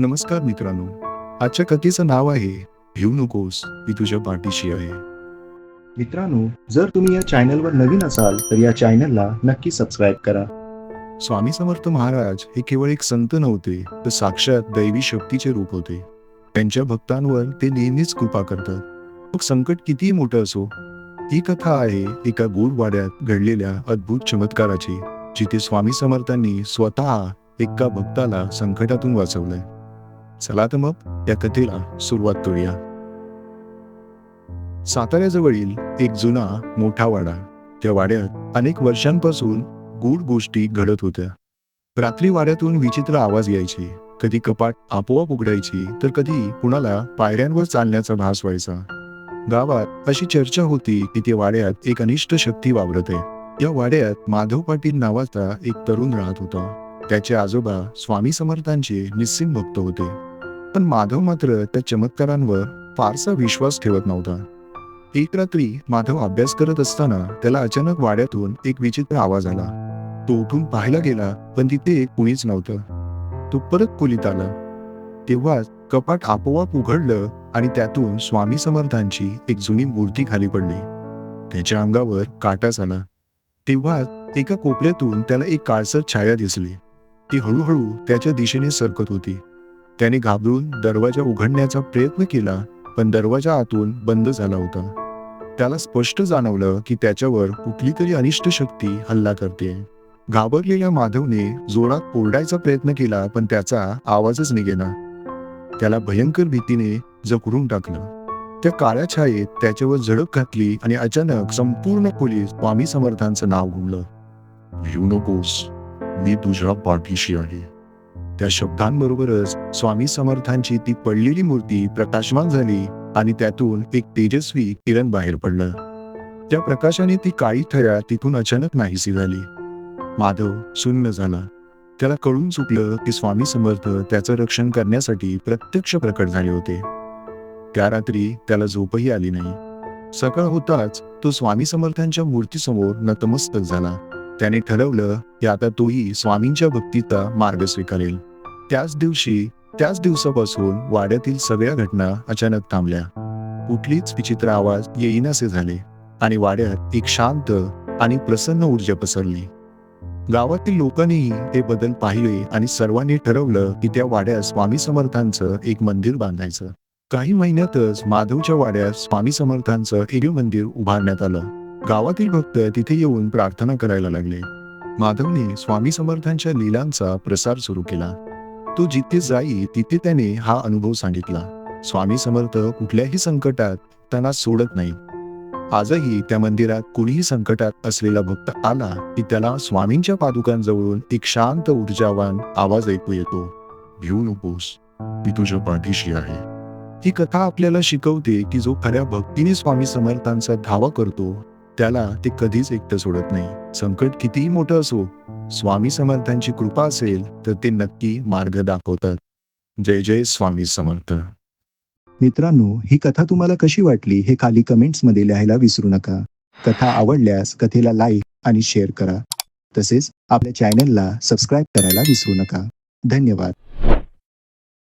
नमस्कार मित्रांनो. आजच्या कथेचं नाव आहे भिव नकोस मी तुझ्या पाठीशी आहे. मित्रांनो जर तुम्ही या चॅनलवर नवीन असाल तर या चॅनलला नक्की सबस्क्राईब करा. स्वामी समर्थ महाराज हे केवळ एक संत नव्हते तर साक्षात दैवी शक्तीचे रूप होते. त्यांच्या भक्तांवर ते नेहमीच कृपा करतात. मग संकट कितीही मोठं असो ही कथा आहे एका गूढ वाड्यात घडलेल्या अद्भुत चमत्काराची जिथे स्वामी समर्थांनी स्वतः एका भक्ताला संकटातून वाचवलंय. चला तर मग या कथेला सुरुवात करूया. साताऱ्याजवळील एक जुना मोठा वाडा त्या वाड्यात अनेक वर्षांपासून गूढ गोष्टी घडत होत्या. रात्री वाड्यातून विचित्र आवाज यायचे. कधी कपाट आपोआप उघडायची तर कधी कुणाला पायऱ्यांवर चालण्याचा भास व्हायचा. गावात अशी चर्चा होती की त्या वाड्यात एक अनिष्ट शक्ती वावरत. आहे या वाड्यात माधव पाटील नावाचा एक तरुण राहत होता. त्याचे आजोबा स्वामी समर्थांचे निस्सिम भक्त होते. पण माधव मात्र त्या चमत्कारांवर फारसा विश्वास ठेवत नव्हता. एक रात्री माधव अभ्यास करत असताना त्याला अचानक वाड्यातून एक विचित्र आवाज आला. तो उठून पाहायला गेला पण तिथे कुणीच नव्हतं. तो परत खोलीत आला. तेव्हाच कपाट आपोआप उघडलं आणि त्यातून स्वामी समर्थांची एक जुनी मूर्ती खाली पडली. त्याच्या अंगावर काटाच आला. तेव्हाच एका कोपऱ्यातून त्याला एक काळसर छाया दिसली. ती हळूहळू त्याच्या दिशेने सरकत होती. त्याने घाबरून दरवाजा उघडण्याचा प्रयत्न केला पण दरवाजा आतून बंद झाला होता. त्याला स्पष्ट जाणवलं की त्याच्यावर कुठली तरी अनिष्ट शक्ती हल्ला करते. घाबरलेल्या माधवने जोरात ओरडायचा प्रयत्न केला पण त्याचा आवाजच निघेना. त्याला भयंकर भीतीने जखडून टाकलं. त्या काळ्या छायेत त्याच्यावर झडप घातली आणि अचानक संपूर्ण पोलीस स्वामी समर्थांचं नाव घुमलं येऊ नकोस. मी तुझ्या पाठीशी आहे. त्या शब्दांबरोबरच स्वामी समर्थांची ती पडलेली मूर्ती प्रकाशमान झाली आणि त्यातून एक तेजस्वी किरण बाहेर पडलं. त्या प्रकाशाने ती काळी थया तिथून अचानक नाहीसी झाली. माधव शून्य झाला. त्याला कळून चुकलं की स्वामी समर्थ त्याचं रक्षण करण्यासाठी प्रत्यक्ष प्रकट झाले होते. त्या रात्री त्याला झोपही आली नाही. सकाळ होताच तो स्वामी समर्थांच्या मूर्तीसमोर नतमस्तक झाला. त्याने ठरवलं की आता तोही स्वामींच्या भक्तीचा मार्ग स्वीकारेल. त्याच दिवशी त्याच दिवसापासून वाड्यातील सगळ्या घटना अचानक थांबल्या. कुठलीच विचित्र आवाज येईनासे झाले आणि वाड्यात एक शांत आणि प्रसन्न ऊर्जा पसरली. गावातील लोकांनीही हे बदल पाहिले आणि सर्वांनी ठरवलं की त्या वाड्यात स्वामी समर्थांचं एक मंदिर बांधायचं. काही महिन्यातच माधवच्या वाड्यात स्वामी समर्थांचं एक मंदिर उभारण्यात आलं. गावातील भक्त तिथे येऊन प्रार्थना करायला लागले. माधवने स्वामी समर्थांच्या लीलांचा प्रसार सुरू केला. तो जिथे जाई तिथे त्याने हा अनुभव सांगितला. स्वामी समर्थ कुठल्याही संकटात त्यांना सोडत नाही. आजही त्या मंदिरात कुणीही संकटात असलेला भक्त आला की त्याला स्वामींच्या पादुकांजवळून एक शांत ऊर्जावान आवाज ऐकू येतो. भिऊ नकोस मी तुझ्या पाठीशी आहे. ही कथा आपल्याला शिकवते की जो खऱ्या भक्तीने स्वामी समर्थांचा धावा करतो त्याला ते कधीच एकटं सोडत नाही. संकट कितीही मोठं असो स्वामी समर्थांची कृपा असेल तर ते नक्की मार्ग दाखवतात. जय जय स्वामी समर्थ. मित्रांनो ही कथा तुम्हाला कशी वाटली हे खाली कमेंट्समध्ये लिहायला विसरू नका. कथा आवडल्यास कथेला लाईक आणि शेअर करा. तसेच आपल्या चॅनलला सबस्क्राईब करायला विसरू नका. धन्यवाद.